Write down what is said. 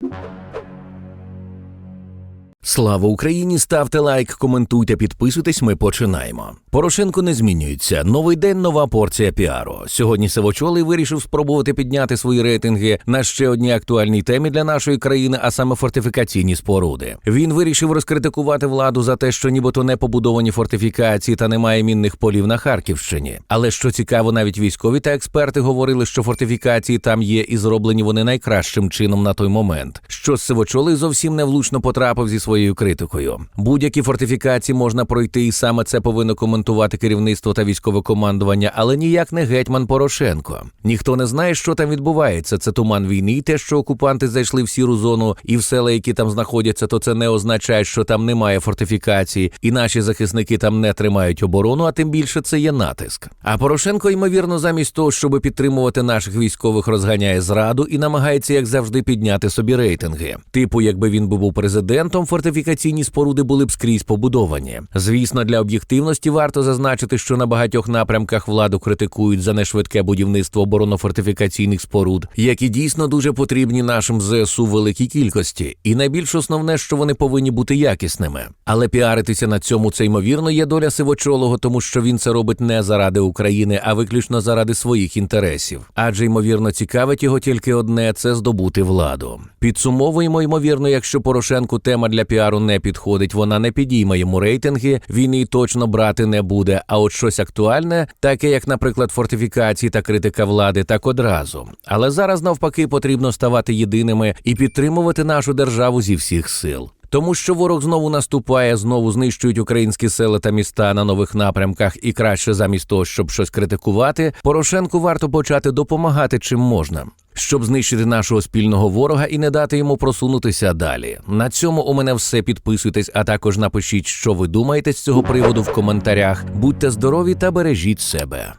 you Слава Україні! Ставте лайк, коментуйте, підписуйтесь. Ми починаємо. Порошенко не змінюється. Новий день, нова порція піару. Сьогодні Сивочолий вирішив спробувати підняти свої рейтинги на ще одній актуальній темі для нашої країни, а саме фортифікаційні споруди. Він вирішив розкритикувати владу за те, що нібито не побудовані фортифікації та немає мінних полів на Харківщині. Але що цікаво, навіть військові та експерти говорили, що фортифікації там є і зроблені вони найкращим чином на той момент. Що Сивочолий зовсім невлучно потрапив зі своєю критикою. Будь-які фортифікації можна пройти, і саме це повинно коментувати керівництво та військове командування, але ніяк не гетьман Порошенко. Ніхто не знає, що там відбувається. Це туман війни, і те, що окупанти зайшли в сіру зону і в села, які там знаходяться, то це не означає, що там немає фортифікацій, і наші захисники там не тримають оборону, а тим більше це є натиск. А Порошенко, ймовірно, замість того, щоб підтримувати наших військових, розганяє зраду і намагається, як завжди, підняти собі рейтинги. Типу, якби він був президентом, фортифікаційні споруди були б скрізь побудовані. Звісно, для об'єктивності варто зазначити, що на багатьох напрямках владу критикують за нешвидке будівництво оборонно-фортифікаційних споруд, які дійсно дуже потрібні нашим ЗСУ в великій кількості, і найбільш основне, що вони повинні бути якісними. Але піаритися на цьому це ймовірно є доля сивочолого, тому що він це робить не заради України, а виключно заради своїх інтересів. Адже ймовірно цікавить його тільки одне це здобути владу. Підсумовуємо, ймовірно, якщо Порошенку тема для піару не підходить, вона не підійме йому рейтинги, він її точно брати не буде. А от щось актуальне, таке як, наприклад, фортифікації та критика влади, так одразу. Але зараз навпаки потрібно ставати єдиними і підтримувати нашу державу зі всіх сил. Тому що ворог знову наступає, знову знищують українські села та міста на нових напрямках, і краще замість того, щоб щось критикувати, Порошенку варто почати допомагати чим можна. Щоб знищити нашого спільного ворога і не дати йому просунутися далі. На цьому у мене все. Підписуйтесь, а також напишіть, що ви думаєте з цього приводу в коментарях. Будьте здорові та бережіть себе.